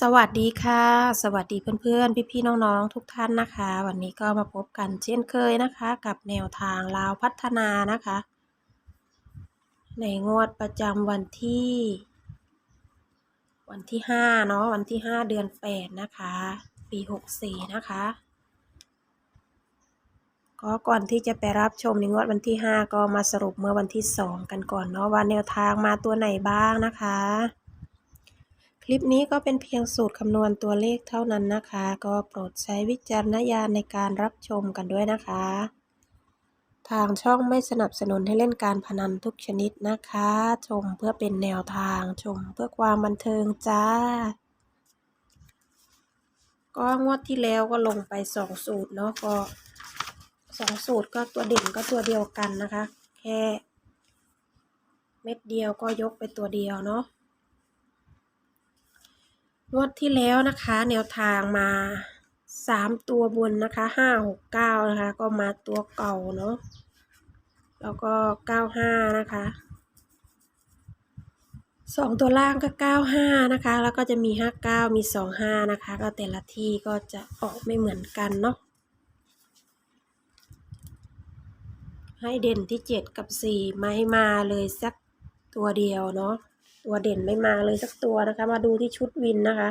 สวัสดีค่ะ สวัสดีเพื่อนๆ พี่ๆ น้องๆ ทุกท่านนะคะ วันนี้ก็มาพบกันเช่นเคยนะคะ กับแนวทางลาวพัฒนานะคะ ในงวดประจำวันที่ วันที่5เนาะวันที่ 5 เดือน8นะคะ ปี 64 นะคะ ก็ก่อนที่จะไปรับชมในงวดวันที่ 5 ก็มาสรุปเมื่อวันที่ 2 กันก่อนเนาะว่าแนวทางมาตัวไหนบ้างนะคะ คลิปนี้ก็เป็นเพียงสูตรคำนวณตัวเลขเท่านั้นนะคะ ก็โปรดใช้วิจารณญาณในการรับชมกันด้วยนะคะ ทางช่องไม่สนับสนุนให้เล่นการพนันทุกชนิดนะคะ ชมเพื่อเป็นแนวทางชมเพื่อความบันเทิงจ้า ก็งวดที่แล้วก็ลงไปสองสูตรเนาะก็สองสูตรก็ตัวเด่นก็ตัวเดียวกันนะคะ แค่ เม็ดเดียวก็ยกไปตัวเดียวเนาะ งวดที่แล้วนะคะ แนวทางมาสามตัวบนนะคะห้าหกเก้านะคะ ก็มาตัวเก่าเนาะแล้วก็เก้าห้านะคะสองตัวล่างก็เก้าห้านะคะ แล้วก็จะมีห้าเก้ามีสองห้านะคะ ก็แต่ละที่ก็จะออกไม่เหมือนกันเนาะให้เด่นที่เจ็ดกับสี่ไม่มาเลยสักตัวเดียวเนาะ ตัวเด่นไม่มาเลยสักตัวนะคะ มาดูที่ชุดวินนะคะ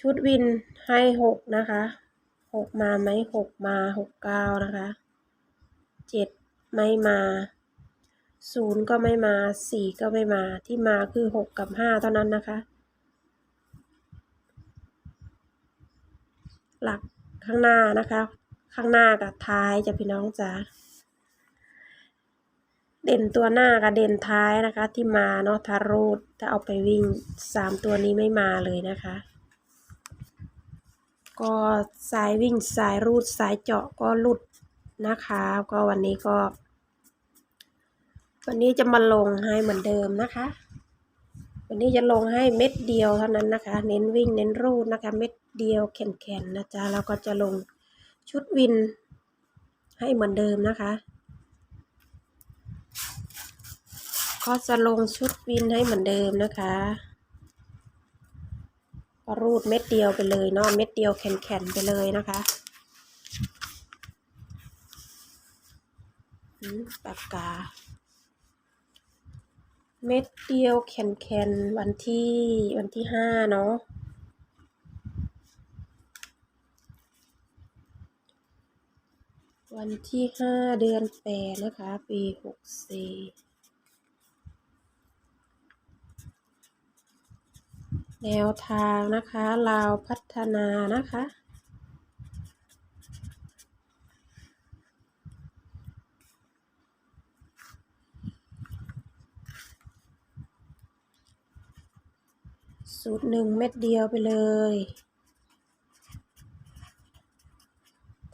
ชุดวินให้หกนะคะหกมาไหมหกมาหกเก้านะคะเจ็ดไม่มาศูนย์ก็ไม่มาสี่ก็ไม่มาที่มาคือหกกับห้าเท่านั้นนะคะ หลักข้างหน้านะคะ ข้างหน้ากับท้ายจะพี่น้องจ๋า เด่นตัวหน้ากับเด่นท้ายนะคะ ที่มาเนาะทารูดถ้าเอาไปวิ่งสามตัวนี้ไม่มาเลยนะคะ ก็สายวิ่งสายรูดสายเจาะก็หลุดนะคะ ก็วันนี้ก็ วันนี้จะมาลงให้เหมือนเดิมนะคะ วันนี้จะลงให้เม็ดเดียวเท่านั้นนะคะ เน้นวิ่งเน้นรูดนะคะ เม็ดเดียวแข็งๆนะจ๊ะแล้วก็จะลงชุดวินให้เหมือนเดิมนะคะ ก็จะลงชุดวินให้เหมือนเดิมนะคะก็รูดเม็ดเดียวไปเลยเนาะเม็ดเดียวแข็งๆไปเลยนะคะปากกา เม็ดเดียวแข็งๆวันที่วันที่ห้าเนาะวันที่ห้าเดือนแปดนะคะ ปีหกสี่ แนวทางนะคะลาวพัฒนานะคะ สูตรหนึ่งเม็ดเดียวไปเลย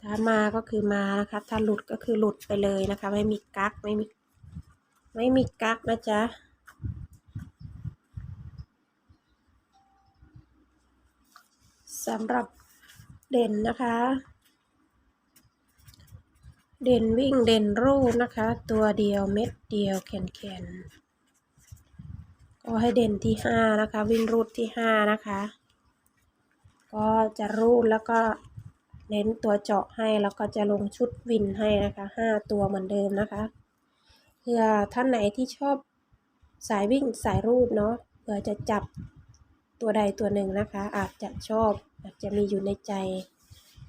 ถ้ามาก็คือมานะคะ ถ้าหลุดก็คือหลุดไปเลยนะคะ ไม่มีกักไม่มี ไม่มีกักนะจ๊ะ สำหรับเด่นนะคะ เด่นวิ่งเด่นรูดนะคะ ตัวเดียวเม็ดเดียวแขนแขนก็ให้เด่นที่ห้านะคะ วิ่งรูดที่ห้านะคะ ก็จะรูดแล้วก็เน้นตัวเจาะให้แล้วก็จะลงชุดวินให้นะคะห้าตัวเหมือนเดิมนะคะเพื่อท่านไหนที่ชอบสายวิ่งสายรูดเนาะเผื่อจะจับตัวใดตัวหนึ่งนะคะ อาจจะชอบ อาจจะมีอยู่ในใจ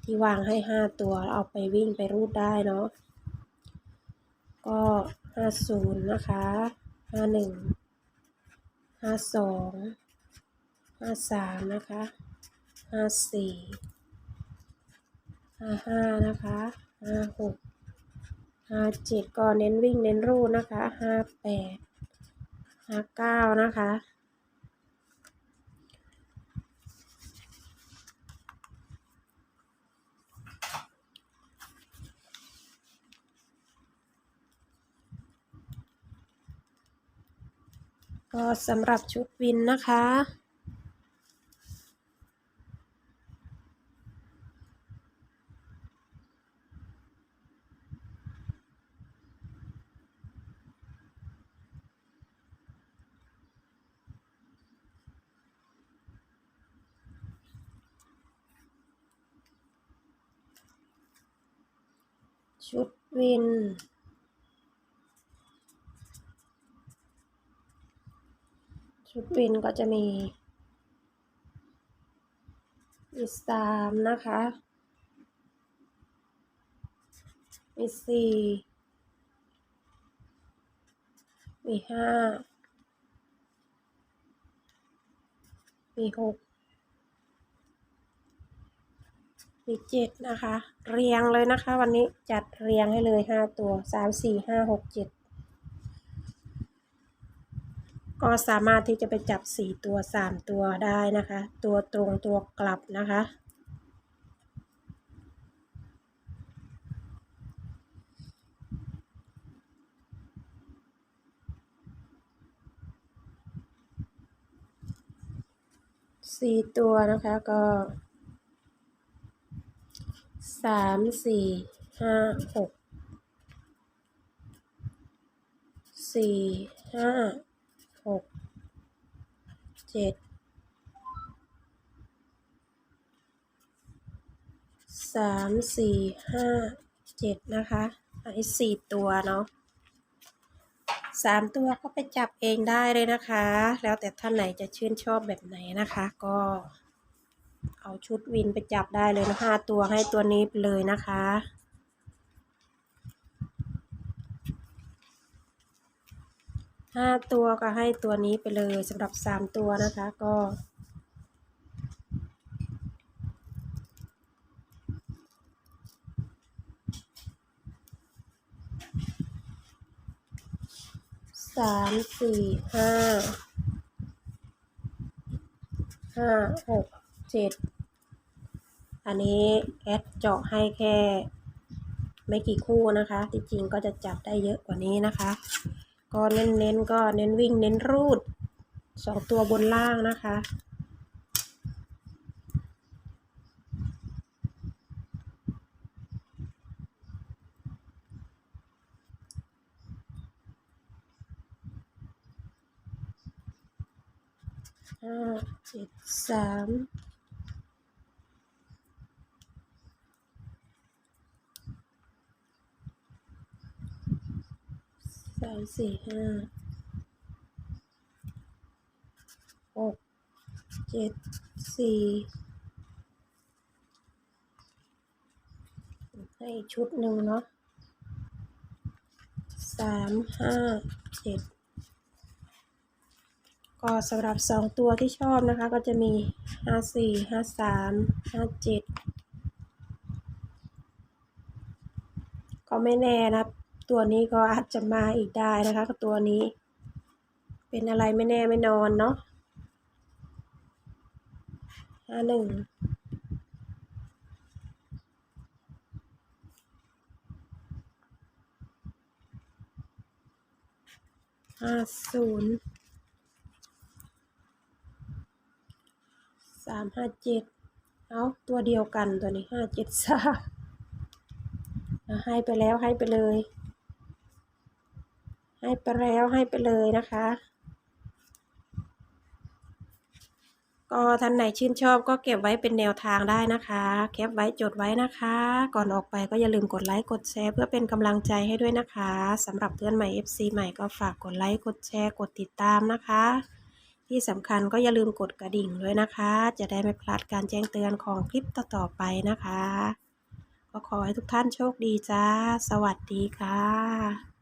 ที่วางให้ห้าตัวเอาไปวิ่งไปรูดได้เนาะก็ห้าศูนย์นะคะห้าหนึ่งห้าสองห้าสามนะคะห้าสี่ห้าห้านะคะห้าหกห้าเจ็ดก็เน้นวิ่งเน้นรูดนะคะห้าแปดห้าเก้านะคะ ก็สำหรับชุดวินนะคะ ชุดวิน ชุดวินก็จะมีมีสามนะคะ มีสี่มีห้ามีหกมีเจ็ดนะคะ เรียงเลยนะคะ วันนี้จัดเรียงให้เลยห้าตัวสามสี่ห้าหกเจ็ด ก็สามารถที่จะไปจับสี่ตัวสามตัวได้นะคะ ตัวตรงตัวกลับนะคะ สี่ตัวนะคะก็สามสี่ห้าหกสี่ห้า เจ็ดสามสี่ห้าเจ็ดนะคะอันนี้สี่ตัวเนาะสามตัวก็ไปจับเองได้เลยนะคะ แล้วแต่ท่านไหนจะชื่นชอบแบบไหนนะคะ ก็ เอาชุดวินไปจับได้เลยนะห้าตัวให้ตัวนี้ไปเลยนะคะ ห้าตัวก็ให้ตัวนี้ไปเลยสำหรับสามตัวนะคะก็ สามสี่ห้าห้าหกเจ็ดอันนี้แอดเจาะให้แค่ไม่กี่คู่นะคะ ที่จริงก็จะจับได้เยอะกว่านี้นะคะ ก็เน้นเน้นก็เน้นวิ่งเน้นรูดสองตัวบนล่างนะคะ ห้าเจ็ดสามามสี่ห้าหกเจ็ดสี่ให้ชุดหนึ่งเนาะสามห้าเจ็ดก็สำหรับสองตัวที่ชอบนะคะ ก็จะมีห้าสี่ห้าสามห้าเจ็ดก็ไม่แน่นะ ตัวนี้ก็อาจจะมาอีกได้นะคะตัวนี้ เป็นอะไรไม่แน่ไม่นอนเนาะห้าหนึ่งห้าศูนย์สามห้าเจ็ดเอาตัวเดียวกันตัวนี้ห้าเจ็ดสามให้ไปแล้วให้ไปเลย ให้ไปแล้วให้ไปเลยนะคะ ก็ท่านไหนชื่นชอบก็เก็บไว้เป็นแนวทางได้นะคะ แคปไว้จดไว้นะคะ ก่อนออกไปก็อย่าลืมกดไลค์กดแชร์เพื่อเป็นกำลังใจให้ด้วยนะคะสำหรับเพื่อนใหม่ FC ใหม่ก็ฝากกดไลค์กดแชร์กดติดตามนะคะที่สำคัญก็อย่าลืมกดกระดิ่งด้วยนะคะ จะได้ไม่พลาดการแจ้งเตือนของคลิปต่อๆไปนะคะ ก็ขอให้ทุกท่านโชคดีจ้า สวัสดีค่ะ